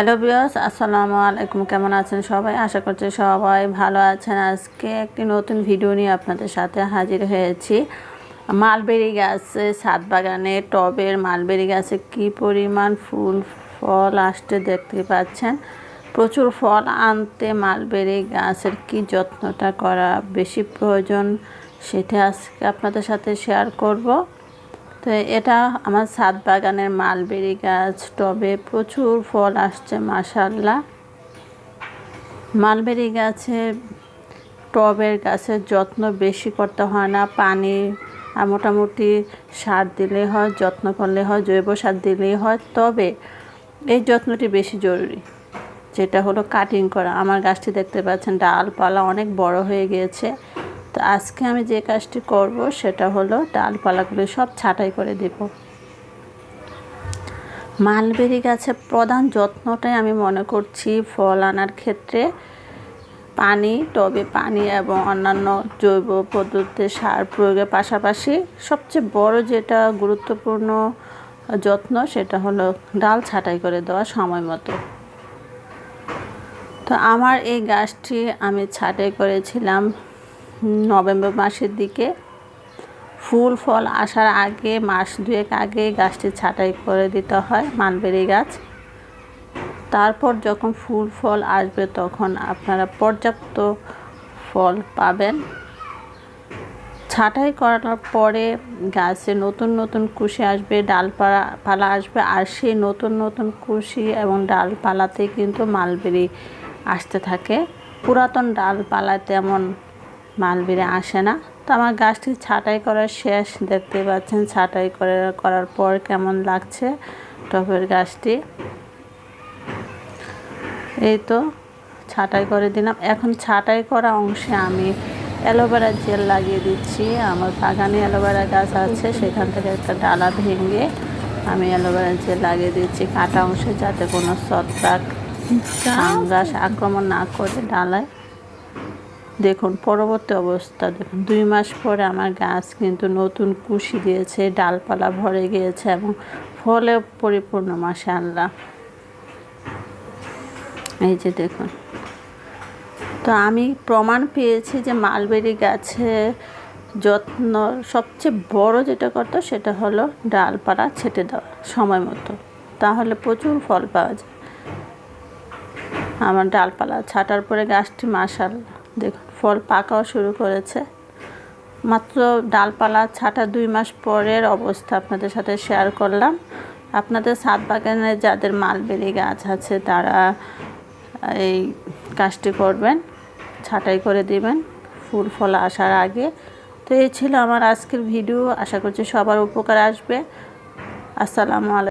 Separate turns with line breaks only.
Hello বিয়স আসসালামু আলাইকুম। কেমন আছেন সবাই? আশা করছি সবাই ভালো আছেন। আজকে একটি নতুন ভিডিও নিয়ে আপনাদের সাথে হাজির হয়েছি। মালবেরি গাছে, ছাদ বাগানে, টবের মালবেরি গাছে কি পরিমাণ ফুল, ফল আসতে দেখতে পাচ্ছেন? প্রচুর ফল আনতে মালবেরি গাছের কি যত্নটা করা বেশি প্রয়োজন, সেটা আজকে আপনাদের সাথে শেয়ার করব। তো এটা আমার ছাদ বাগানের মালবেরি গাছ, টবে প্রচুর ফল আসছে মাসাল্লাহ মালবেরি গাছে, টবের গাছের যত্ন বেশি করতে হয় না, পানি আর মোটামুটি সার দিলে হয়, যত্ন করলে হয়, জৈব সার দিলেই হয়, তবে এই যত্নটি বেশি জরুরি। যেটা হলো কাটিং করা। আমার গাছটি দেখতে পাচ্ছেন, ডালপালা অনেক বড় হয়ে গিয়েছে। তো আজকে আমি যে কাজটি করব সেটা হলো ডালপালাগুলো সব ছাঁটাই করে দেব। মালবেরি গাছের প্রধান যত্নটাই আমি মনে করছি ফল আনার ক্ষেত্রে। পানি, টবে পানি এবং অন্যান্য জৈব পদ্ধতিতে সার প্রয়োগের পাশাপাশি সবচেয়ে বড় যেটা গুরুত্বপূর্ণ যত্ন সেটা হলো ডাল ছাঁটাই করে দেওয়া সময় মতো। তো আমার এই গাছটি আমি ছাঁটাই করেছিলাম নভেম্বর মাসের দিকে ফুল, ফল আসার আগে, মাস দুয়েক আগে গাছটি ছাঁটাই করে দিতে হয় মালবেরি গাছ। তারপর যখন ফুল, ফল আসবে তখন আপনারা পর্যাপ্ত ফল পাবেন। ছাঁটাই করার পরে গাছে নতুন নতুন কুশি আসবে, ডালপালা, পালা আসবে আর সেই নতুন নতুন কুশি এবং ডালপালাতে কিন্তু মালবেরি আসতে থাকে। পুরাতন ডালপালায় তেমন মালবেরি আসে না। তো আমার গাছটি ছাঁটাই করার শেষ দেখতে পাচ্ছেন ছাঁটাই করে করার পর কেমন লাগছে টবের গাছটি। এই তো ছাঁটাই করে দিলাম। এখন ছাঁটাই করা অংশে আমি অ্যালোভেরা জেল লাগিয়ে দিচ্ছি। আমার বাগানে অ্যালোভেরা গাছ আছে সেখান থেকে একটা ডালা ভেঙে আমি অ্যালোভেরা জেল লাগিয়ে দিচ্ছি কাটা অংশে যাতে কোনো ছত্রাক গাছ আক্রমণ না করে ডালায়। দেখুন, পরবর্তী অবস্থা দেখুন। দুই মাস পরে আমার গাছ কিন্তু নতুন কুশি দিয়েছে, ডালপালা ভরে গিয়েছে এবং ফলে পরিপূর্ণ মাসে আল্লাহ এই যে দেখুন। তো আমি প্রমাণ পেয়েছি যে মালবেরি গাছে যত্ন, সবচেয়ে বড় যেটা করতো সেটা হলো ডালপালা ছেটে দেওয়া সময় মতো। তাহলে প্রচুর ফল পাওয়া যায়। আমার ডালপালা ছাটার পরে গাছটি মাসাল দেখুন ফল পাকাও শুরু করেছে। মাত্র ডালপালা ছাটা দুই মাস পরের অবস্থা আপনাদের সাথে শেয়ার করলাম। আপনাদের ছাদ বাগানে যাদের মালবেরি গাছ আছে, তারা এই কাজটি করবেন, ছাটাই করে দিবেন, ফুল ফল আসার আগে। তো এই ছিল আমার আজকের ভিডিও আশা করছি সবার উপকার আসবে। আসসালামু আলাইকুম।